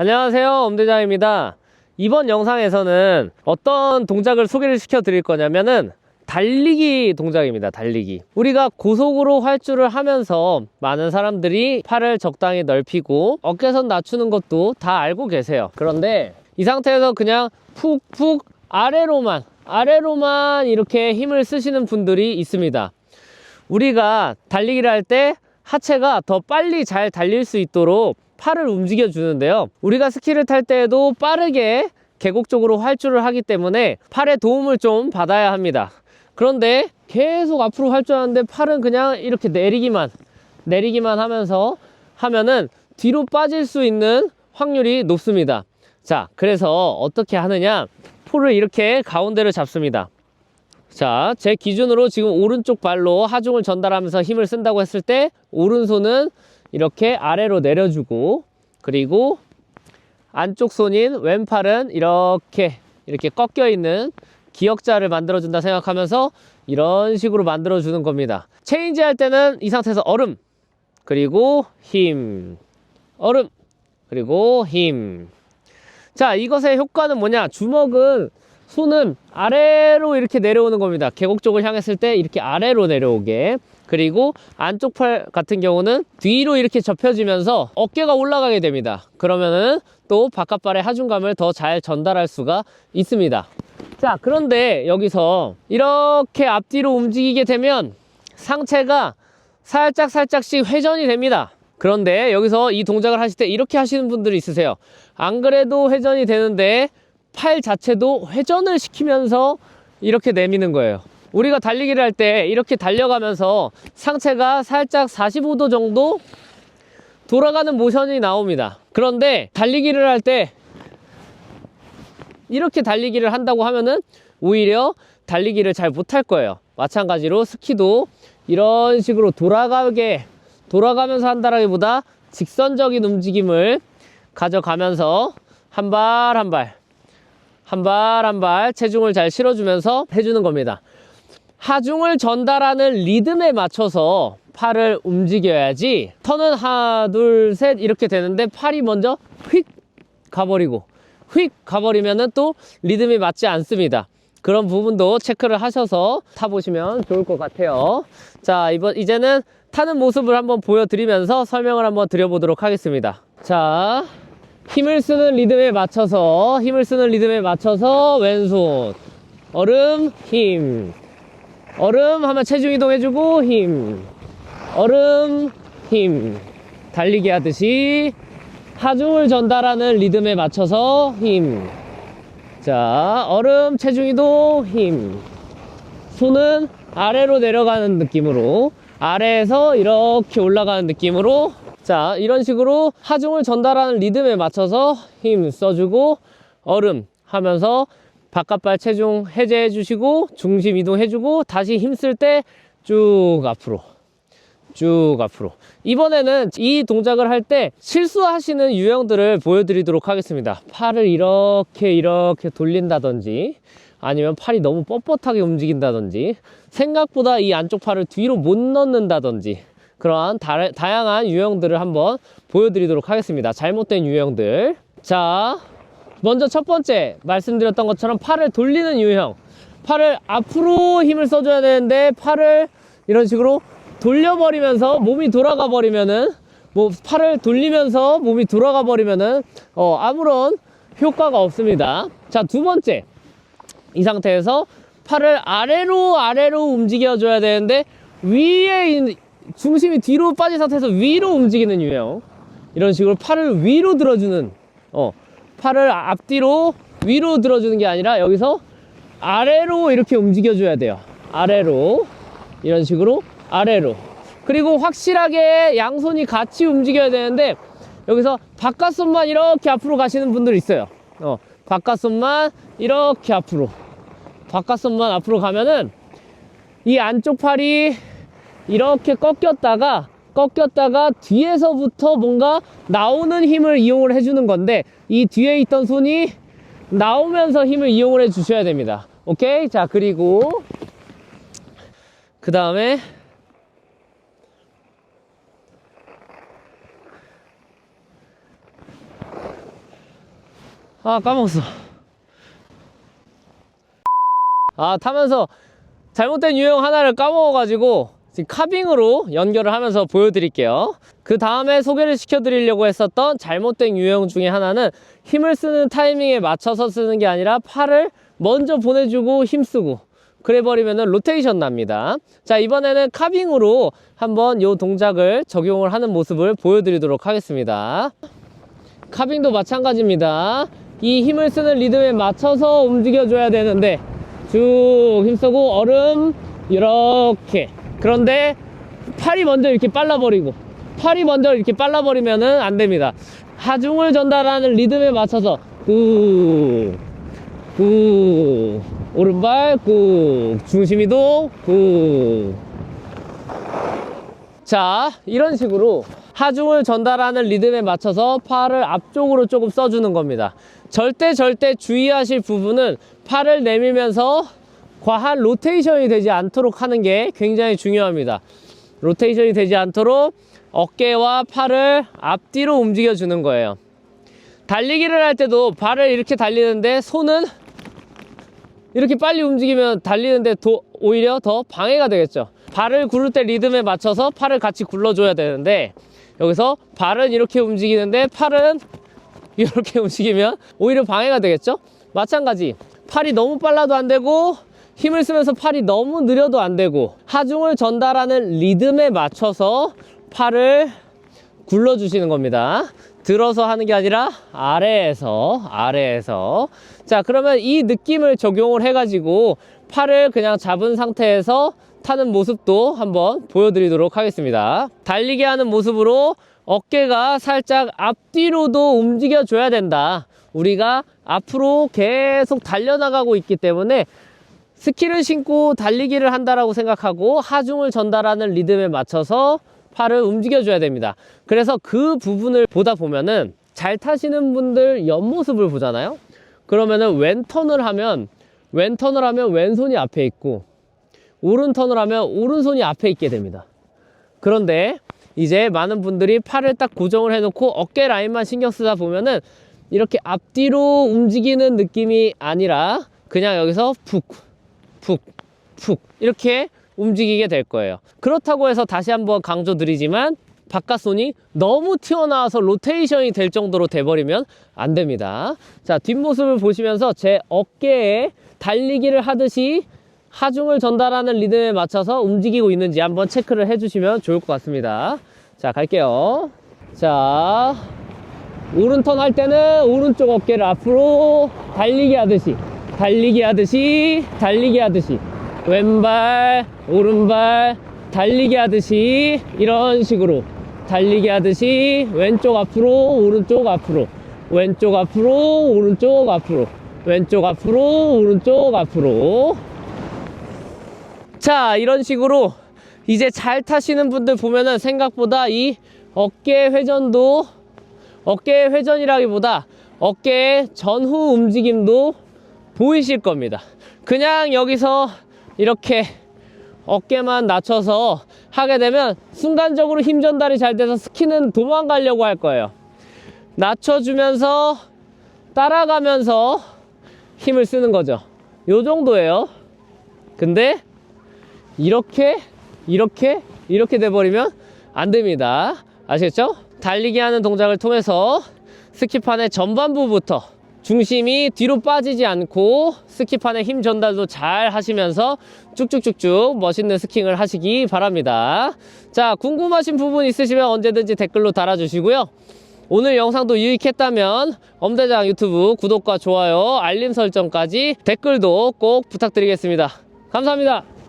안녕하세요 엄대장입니다. 이번 영상에서는 어떤 동작을 소개를 시켜 드릴 거냐면은 달리기 동작입니다 달리기. 우리가 고속으로 활주를 하면서 많은 사람들이 팔을 적당히 넓히고 어깨선 낮추는 것도 다 알고 계세요. 그런데 이 상태에서 그냥 푹푹 아래로만 아래로만 이렇게 힘을 쓰시는 분들이 있습니다. 우리가 달리기를 할 때 하체가 더 빨리 잘 달릴 수 있도록 팔을 움직여 주는데요. 우리가 스키를 탈 때에도 빠르게 계곡 쪽으로 활주를 하기 때문에 팔의 도움을 좀 받아야 합니다. 그런데 계속 앞으로 활주하는데 팔은 그냥 이렇게 내리기만 내리기만 하면서 하면은 뒤로 빠질 수 있는 확률이 높습니다. 자, 그래서 어떻게 하느냐? 폴을 이렇게 가운데를 잡습니다. 자, 제 기준으로 지금 오른쪽 발로 하중을 전달하면서 힘을 쓴다고 했을 때 오른손은 이렇게 아래로 내려주고 그리고 안쪽 손인 왼팔은 이렇게 이렇게 꺾여 있는 기역자를 만들어 준다 생각하면서 이런 식으로 만들어 주는 겁니다. 체인지 할 때는 이 상태에서 얼음 그리고 힘 얼음 그리고 힘 자, 이것의 효과는 뭐냐? 주먹은 손은 아래로 이렇게 내려오는 겁니다. 계곡 쪽을 향했을 때 이렇게 아래로 내려오게. 그리고 안쪽 팔 같은 경우는 뒤로 이렇게 접혀지면서 어깨가 올라가게 됩니다. 그러면은 또 바깥발의 하중감을 더 잘 전달할 수가 있습니다. 자, 그런데 여기서 이렇게 앞뒤로 움직이게 되면 상체가 살짝 살짝씩 회전이 됩니다. 그런데 여기서 이 동작을 하실 때 이렇게 하시는 분들이 있으세요. 안 그래도 회전이 되는데 팔 자체도 회전을 시키면서 이렇게 내미는 거예요. 우리가 달리기를 할 때 이렇게 달려가면서 상체가 살짝 45도 정도 돌아가는 모션이 나옵니다. 그런데 달리기를 할 때 이렇게 달리기를 한다고 하면은 오히려 달리기를 잘 못할 거예요. 마찬가지로 스키도 이런 식으로 돌아가게 돌아가면서 한다라기보다 직선적인 움직임을 가져가면서 한 발 한 발 한 발 한 발 체중을 잘 실어주면서 해주는 겁니다. 하중을 전달하는 리듬에 맞춰서 팔을 움직여야지 턴은 하나 둘 셋 이렇게 되는데 팔이 먼저 휙 가버리고 휙 가버리면은 또 리듬이 맞지 않습니다. 그런 부분도 체크를 하셔서 타보시면 좋을 것 같아요. 자, 이번, 이제는 타는 모습을 한번 보여드리면서 설명을 한번 드려보도록 하겠습니다. 자, 힘을 쓰는 리듬에 맞춰서, 힘을 쓰는 리듬에 맞춰서 왼손. 얼음, 힘. 얼음 하면 체중 이동해주고, 힘. 얼음, 힘. 달리기 하듯이 하중을 전달하는 리듬에 맞춰서 힘. 자, 얼음 체중 이동 힘. 손은 아래로 내려가는 느낌으로 아래에서 이렇게 올라가는 느낌으로 자, 이런 식으로 하중을 전달하는 리듬에 맞춰서 힘 써주고 얼음 하면서 바깥발 체중 해제해 주시고 중심 이동해 주고 다시 힘쓸 때 쭉 앞으로 쭉 앞으로. 이번에는 이 동작을 할 때 실수하시는 유형들을 보여드리도록 하겠습니다. 팔을 이렇게 이렇게 돌린다든지 아니면 팔이 너무 뻣뻣하게 움직인다든지 생각보다 이 안쪽 팔을 뒤로 못 넣는다든지 그러한 다, 다양한 유형들을 한번 보여드리도록 하겠습니다. 잘못된 유형들. 자 먼저 첫 번째 말씀드렸던 것처럼 팔을 돌리는 유형 팔을 앞으로 힘을 써줘야 되는데 팔을 이런 식으로 돌려버리면서 몸이 돌아가 버리면은 뭐 팔을 돌리면서 몸이 돌아가 버리면은 어 아무런 효과가 없습니다. 자, 두 번째. 이 상태에서 팔을 아래로 아래로 움직여 줘야 되는데 위에 있는 중심이 뒤로 빠진 상태에서 위로 움직이는 유형. 이런 식으로 팔을 위로 들어주는 어 팔을 앞뒤로 위로 들어주는 게 아니라 여기서 아래로 이렇게 움직여 줘야 돼요. 아래로. 이런 식으로 아래로. 그리고 확실하게 양손이 같이 움직여야 되는데 여기서 바깥손만 이렇게 앞으로 가시는 분들 있어요. 어, 바깥손만 이렇게 앞으로. 바깥손만 앞으로 가면은 이 안쪽 팔이 이렇게 꺾였다가 꺾였다가 뒤에서부터 뭔가 나오는 힘을 이용을 해주는 건데 이 뒤에 있던 손이 나오면서 힘을 이용을 해 주셔야 됩니다. 오케이? 자 그리고 그 다음에 아 까먹었어. 아 타면서 잘못된 유형 하나를 까먹어가지고 카빙으로 연결을 하면서 보여드릴게요. 그 다음에 소개를 시켜드리려고 했었던 잘못된 유형 중에 하나는 힘을 쓰는 타이밍에 맞춰서 쓰는 게 아니라 팔을 먼저 보내주고 힘쓰고 그래버리면 로테이션 납니다. 자 이번에는 카빙으로 한번 이 동작을 적용을 하는 모습을 보여드리도록 하겠습니다. 카빙도 마찬가지입니다. 이 힘을 쓰는 리듬에 맞춰서 움직여줘야 되는데 쭉 힘쓰고 얼음 이렇게 그런데 팔이 먼저 이렇게 빨라버리고 팔이 먼저 이렇게 빨라버리면은 안 됩니다. 하중을 전달하는 리듬에 맞춰서 꾹, 꾹, 오른발 꾹, 중심 이동 꾹. 자, 이런 식으로 하중을 전달하는 리듬에 맞춰서 팔을 앞쪽으로 조금 써주는 겁니다. 절대 절대 주의하실 부분은 팔을 내밀면서 과한 로테이션이 되지 않도록 하는 게 굉장히 중요합니다. 로테이션이 되지 않도록 어깨와 팔을 앞뒤로 움직여 주는 거예요. 달리기를 할 때도 발을 이렇게 달리는데 손은 이렇게 빨리 움직이면 달리는데 도- 오히려 더 방해가 되겠죠. 발을 구를 때 리듬에 맞춰서 팔을 같이 굴러줘야 되는데 여기서 발은 이렇게 움직이는데 팔은 이렇게 움직이면 오히려 방해가 되겠죠. 마찬가지 팔이 너무 빨라도 안 되고 힘을 쓰면서 팔이 너무 느려도 안 되고 하중을 전달하는 리듬에 맞춰서 팔을 굴러주시는 겁니다. 들어서 하는 게 아니라 아래에서 아래에서 자 그러면 이 느낌을 적용을 해 가지고 팔을 그냥 잡은 상태에서 타는 모습도 한번 보여드리도록 하겠습니다. 달리기 하는 모습으로 어깨가 살짝 앞뒤로도 움직여 줘야 된다. 우리가 앞으로 계속 달려나가고 있기 때문에 스키를 신고 달리기를 한다라고 생각하고 하중을 전달하는 리듬에 맞춰서 팔을 움직여줘야 됩니다. 그래서 그 부분을 보다 보면은 잘 타시는 분들 옆모습을 보잖아요. 그러면은 왼 턴을 하면 왼 턴을 하면 왼손이 앞에 있고 오른 턴을 하면 오른손이 앞에 있게 됩니다. 그런데 이제 많은 분들이 팔을 딱 고정을 해놓고 어깨 라인만 신경 쓰다 보면은 이렇게 앞뒤로 움직이는 느낌이 아니라 그냥 여기서 푹, 푹, 푹 이렇게 움직이게 될 거예요. 그렇다고 해서 다시 한번 강조드리지만 바깥손이 너무 튀어나와서 로테이션이 될 정도로 돼버리면 안 됩니다. 자, 뒷모습을 보시면서 제 어깨에 달리기를 하듯이 하중을 전달하는 리듬에 맞춰서 움직이고 있는지 한번 체크를 해주시면 좋을 것 같습니다. 자, 갈게요. 자, 오른턴 할 때는 오른쪽 어깨를 앞으로 달리기 하듯이, 달리기 하듯이, 달리기 하듯이, 왼발, 오른발, 달리기 하듯이, 이런 식으로. 달리기 하듯이, 왼쪽 앞으로, 오른쪽 앞으로, 왼쪽 앞으로, 오른쪽 앞으로, 왼쪽 앞으로, 오른쪽 앞으로. 자, 이런 식으로 이제 잘 타시는 분들 보면은 생각보다 이 어깨 회전도 어깨 회전이라기보다 어깨의 전후 움직임도 보이실 겁니다. 그냥 여기서 이렇게 어깨만 낮춰서 하게 되면 순간적으로 힘 전달이 잘 돼서 스키는 도망가려고 할 거예요. 낮춰주면서 따라가면서 힘을 쓰는 거죠. 요 정도예요. 근데 이렇게 이렇게 이렇게 돼버리면 안 됩니다 아시겠죠? 달리기 하는 동작을 통해서 스키판의 전반부부터 중심이 뒤로 빠지지 않고 스키판의 힘 전달도 잘 하시면서 쭉쭉쭉쭉 멋있는 스킹을 하시기 바랍니다. 자 궁금하신 부분 있으시면 언제든지 댓글로 달아주시고요. 오늘 영상도 유익했다면 엄대장 유튜브 구독과 좋아요 알림 설정까지 댓글도 꼭 부탁드리겠습니다. 감사합니다